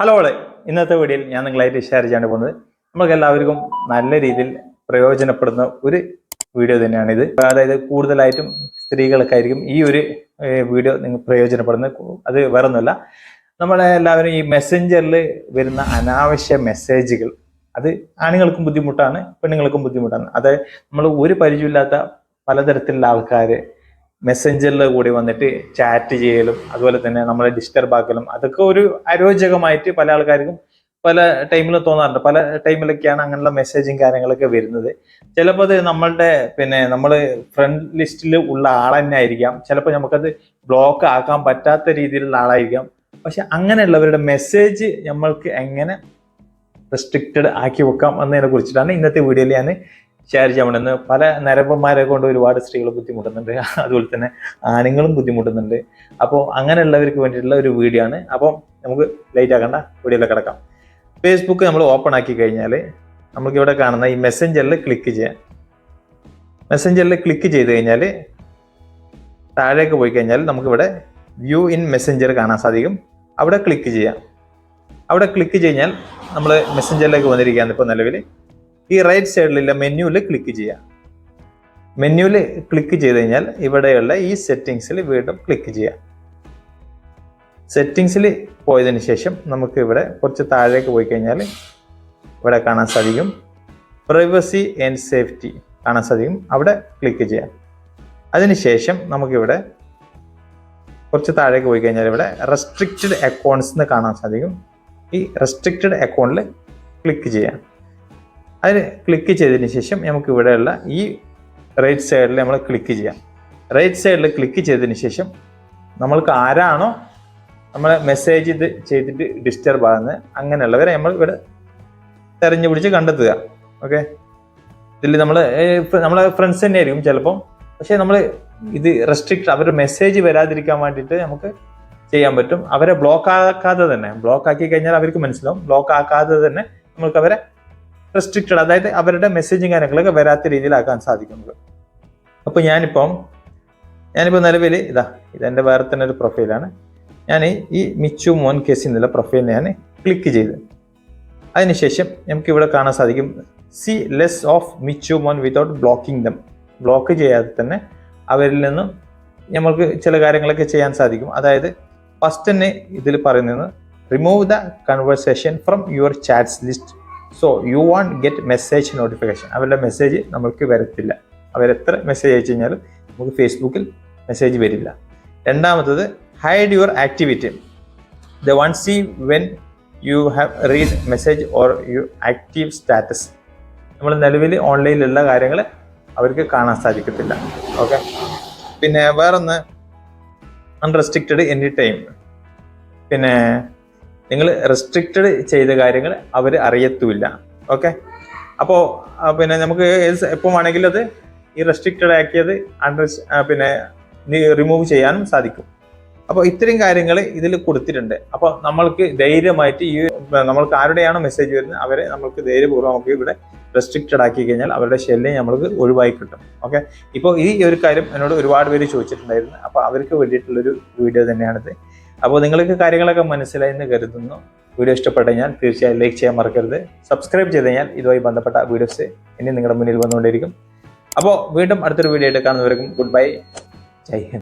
Hello ഓളെ ഇന്നത്തെ വീഡിയോയിൽ ഞാൻ നിങ്ങളായിട്ട് ഷെയർ ചെയ്യാൻ പോകുന്നത് നമുക്ക് എല്ലാവർക്കും നല്ല രീതിയിൽ പ്രയോജനപ്പെടുന്ന ഒരു വീഡിയോ തന്നെയാണ് ഇത് അതായത് കൂടുതലായിട്ടും സ്ത്രീകൾക്കായിരിക്കും ഈ ഒരു വീഡിയോ നിങ്ങൾ പ്രയോജനപ്പെടുന്നത്. അത് വേറെ ഒന്നുമല്ല നമ്മളെ എല്ലാവരും ഈ മെസ്സഞ്ചറിൽ വരുന്ന അനാവശ്യ മെസ്സേജുകൾ അത് ആണുങ്ങൾക്കും ബുദ്ധിമുട്ടാണ് പെണ്ണുങ്ങൾക്കും ബുദ്ധിമുട്ടാണ്. അത് നമ്മൾ ഒരു പരിചയമില്ലാത്ത പലതരത്തിലുള്ള ആൾക്കാർ മെസ്സഞ്ചറിൽ കൂടി വന്നിട്ട് ചാറ്റ് ചെയ്യലും അതുപോലെ തന്നെ നമ്മളെ ഡിസ്റ്റർബ് ആക്കലും അതൊക്കെ ഒരു അരോചകമായിട്ട് പല ആൾക്കാർക്കും പല ടൈമിൽ തോന്നാറുണ്ട്. പല ടൈമിലൊക്കെയാണ് അങ്ങനെയുള്ള മെസ്സേജും കാര്യങ്ങളൊക്കെ വരുന്നത്. ചിലപ്പോൾ അത് നമ്മളുടെ പിന്നെ നമ്മൾ ഫ്രണ്ട് ലിസ്റ്റിൽ ഉള്ള ആൾ തന്നെ ആയിരിക്കാം. ചിലപ്പോൾ നമുക്കത് ബ്ലോക്ക് ആക്കാൻ പറ്റാത്ത രീതിയിലുള്ള ആളായിരിക്കാം. പക്ഷെ അങ്ങനെയുള്ളവരുടെ മെസ്സേജ് നമ്മൾക്ക് എങ്ങനെ റെസ്ട്രിക്റ്റഡ് ആക്കി വെക്കാം എന്നതിനെ കുറിച്ചിട്ടാണ് ഇന്നത്തെ വീഡിയോയിൽ ഞാൻ ഷെയർ ചെയ്യാൻ വേണ്ടുന്നത് പല നരമ്പന്മാരെ കൊണ്ട് ഒരുപാട് സ്ത്രീകൾ ബുദ്ധിമുട്ടുന്നുണ്ട്. അതുപോലെ തന്നെ ആണുങ്ങളും ബുദ്ധിമുട്ടുന്നുണ്ട്. അപ്പോൾ അങ്ങനെയുള്ളവർക്ക് വേണ്ടിയിട്ടുള്ള ഒരു വീഡിയോ ആണ്. അപ്പം നമുക്ക് ലൈറ്റ് ആക്കണ്ട. വീഡിയോയിലേക്ക് കിടക്കാം. ഫേസ്ബുക്ക് നമ്മൾ ഓപ്പൺ ആക്കി കഴിഞ്ഞാൽ നമുക്ക് ഇവിടെ കാണുന്ന ഈ മെസ്സഞ്ചറിൽ ക്ലിക്ക് ചെയ്യാം. മെസ്സഞ്ചറിൽ ക്ലിക്ക് ചെയ്ത് കഴിഞ്ഞാൽ താഴേക്ക് പോയി കഴിഞ്ഞാൽ നമുക്കിവിടെ വ്യൂ ഇൻ മെസ്സഞ്ചർ കാണാൻ സാധിക്കും. അവിടെ ക്ലിക്ക് ചെയ്യാം. അവിടെ ക്ലിക്ക് കഴിഞ്ഞാൽ നമ്മൾ മെസ്സഞ്ചറിലേക്ക് വന്നിരിക്കുകയാണ് ഇപ്പോൾ നിലവിൽ ഈ റൈറ്റ് സൈഡിലുള്ള മെനുവിൽ ക്ലിക്ക് ചെയ്യാം. മെനുവിൽ ക്ലിക്ക് ചെയ്ത് കഴിഞ്ഞാൽ ഇവിടെയുള്ള ഈ സെറ്റിങ്സിൽ വീണ്ടും ക്ലിക്ക് ചെയ്യാം. സെറ്റിങ്സിൽ പോയതിന് ശേഷം നമുക്ക് ഇവിടെ കുറച്ച് താഴേക്ക് പോയി കഴിഞ്ഞാൽ ഇവിടെ കാണാൻ സാധിക്കും. പ്രൈവസി ആൻഡ് സേഫ്റ്റി കാണാൻ സാധിക്കും. അവിടെ ക്ലിക്ക് ചെയ്യാം. അതിനുശേഷം നമുക്കിവിടെ കുറച്ച് താഴേക്ക് പോയി കഴിഞ്ഞാൽ ഇവിടെ റെസ്ട്രിക്റ്റഡ് അക്കൗണ്ട്സ് എന്ന് കാണാൻ സാധിക്കും. ഈ റെസ്ട്രിക്റ്റഡ് അക്കൗണ്ടിൽ ക്ലിക്ക് ചെയ്യാം. അതിന് ക്ലിക്ക് ചെയ്തതിന് ശേഷം നമുക്ക് ഇവിടെയുള്ള ഈ റൈറ്റ് സൈഡിൽ നമ്മൾ ക്ലിക്ക് ചെയ്യാം. റൈറ്റ് സൈഡിൽ ക്ലിക്ക് ചെയ്തതിന് ശേഷം നമ്മൾക്ക് ആരാണോ നമ്മളെ മെസ്സേജ് ഇത് ചെയ്തിട്ട് ഡിസ്റ്റർബ് ആകുന്നത് അങ്ങനെയുള്ളവരെ നമ്മൾ ഇവിടെ തെരഞ്ഞു പിടിച്ച് കണ്ടെത്തുക ഓക്കെ ഇതിൽ നമ്മൾ നമ്മളെ ഫ്രണ്ട്സ് തന്നെ ആയിരിക്കും ചിലപ്പം. പക്ഷേ നമ്മൾ ഇത് റെസ്ട്രിക്ട് അവരുടെ മെസ്സേജ് വരാതിരിക്കാൻ വേണ്ടിയിട്ട് നമുക്ക് ചെയ്യാൻ പറ്റും. അവരെ ബ്ലോക്ക് ആക്കാതെ തന്നെ. ബ്ലോക്ക് ആക്കി കഴിഞ്ഞാൽ അവർക്ക് മനസ്സിലാവും. ബ്ലോക്ക് ആക്കാതെ തന്നെ നമുക്ക് അവരെ റെസ്ട്രിക്റ്റഡ് അതായത് അവരുടെ മെസ്സേജും കാര്യങ്ങളൊക്കെ വരാത്ത രീതിയിലാക്കാൻ സാധിക്കുന്നത്. അപ്പോൾ ഞാനിപ്പം ഞാനിപ്പോൾ നിലവിൽ ഇതാ ഇതെന്റെ വേറെ തന്നെ ഒരു പ്രൊഫൈലാണ്. ഞാൻ ഈ മിച്ചു മോൻ കേസ് എന്നുള്ള പ്രൊഫൈൽ ഞാൻ ക്ലിക്ക് ചെയ്ത്. അതിനുശേഷം നമുക്ക് ഇവിടെ കാണാൻ സാധിക്കും. സി ലെസ് ഓഫ് മിച്ചു മോൻ വിതൗട്ട് ബ്ലോക്കിംഗ് ദം ബ്ലോക്ക് ചെയ്യാതെ തന്നെ അവരിൽ നിന്നും നമ്മൾക്ക് ചില കാര്യങ്ങളൊക്കെ ചെയ്യാൻ സാധിക്കും. അതായത് ഫസ്റ്റ് തന്നെ ഇതിൽ പറയുന്നത് remove the conversation from your chats list so you want get message notification അവരുടെ മെസ്സേജ് നമ്മൾക്ക് വരത്തില്ല. അവരെത്ര മെസ്സേജ് അയച്ചു കഴിഞ്ഞാലും നമുക്ക് ഫേസ്ബുക്കിൽ മെസ്സേജ് വരില്ല. രണ്ടാമത്തത് hide your activity the one see when you have read message or you active status നമ്മൾ നിലവിൽ ഓൺലൈനിലുള്ള കാര്യങ്ങൾ അവർക്ക് കാണാൻ സാധിക്കത്തില്ല. ഓക്കെ പിന്നെ വേറൊന്ന് അൺറെസ്ട്രിക്റ്റഡ് എനി ടൈം പിന്നെ നിങ്ങൾ റെസ്ട്രിക്റ്റഡ് ചെയ്ത കാര്യങ്ങൾ അവർ അറിയത്തുമില്ല. ഓക്കെ അപ്പോൾ പിന്നെ നമുക്ക് എപ്പോൾ വേണമെങ്കിലും അത് ഈ റെസ്ട്രിക്റ്റഡ് ആക്കിയത് അണ്ടർ പിന്നെ റിമൂവ് ചെയ്യാനും സാധിക്കും. അപ്പോൾ ഇത്രയും കാര്യങ്ങൾ ഇതിൽ കൊടുത്തിട്ടുണ്ട്. അപ്പോൾ നമ്മൾക്ക് ധൈര്യമായിട്ട് ഈ നമ്മൾക്ക് ആരുടെയാണോ മെസ്സേജ് വരുന്നത് അവരെ നമ്മൾക്ക് ധൈര്യപൂർവം നമുക്ക് ഇവിടെ റെസ്ട്രിക്റ്റഡ് ആക്കി കഴിഞ്ഞാൽ അവരുടെ ശല്യം നമ്മൾക്ക് ഒഴിവായി കിട്ടും. ഓക്കെ ഇപ്പോൾ ഈ ഒരു കാര്യം എന്നോട് ഒരുപാട് പേര് ചോദിച്ചിട്ടുണ്ടായിരുന്നു. അപ്പോൾ അവർക്ക് വേണ്ടിയിട്ടുള്ളൊരു വീഡിയോ തന്നെയാണിത്. അപ്പോൾ നിങ്ങൾക്ക് കാര്യങ്ങളൊക്കെ മനസ്സിലായി എന്ന് കരുതുന്നു. വീഡിയോ ഇഷ്ടപ്പെട്ടു ഞാൻ തീർച്ചയായും ലൈക്ക് ചെയ്യാൻ മറക്കരുത്. സബ്സ്ക്രൈബ് ചെയ്ത് കഴിഞ്ഞാൽ ഇതുമായി ബന്ധപ്പെട്ട വീഡിയോസ് ഇനി നിങ്ങളുടെ മുന്നിൽ വന്നുകൊണ്ടിരിക്കും അപ്പോൾ വീണ്ടും അടുത്തൊരു വീഡിയോ ആയിട്ട് കാണുന്നവർക്കും ഗുഡ് ബൈ ജയ് ഹിന്ദ്.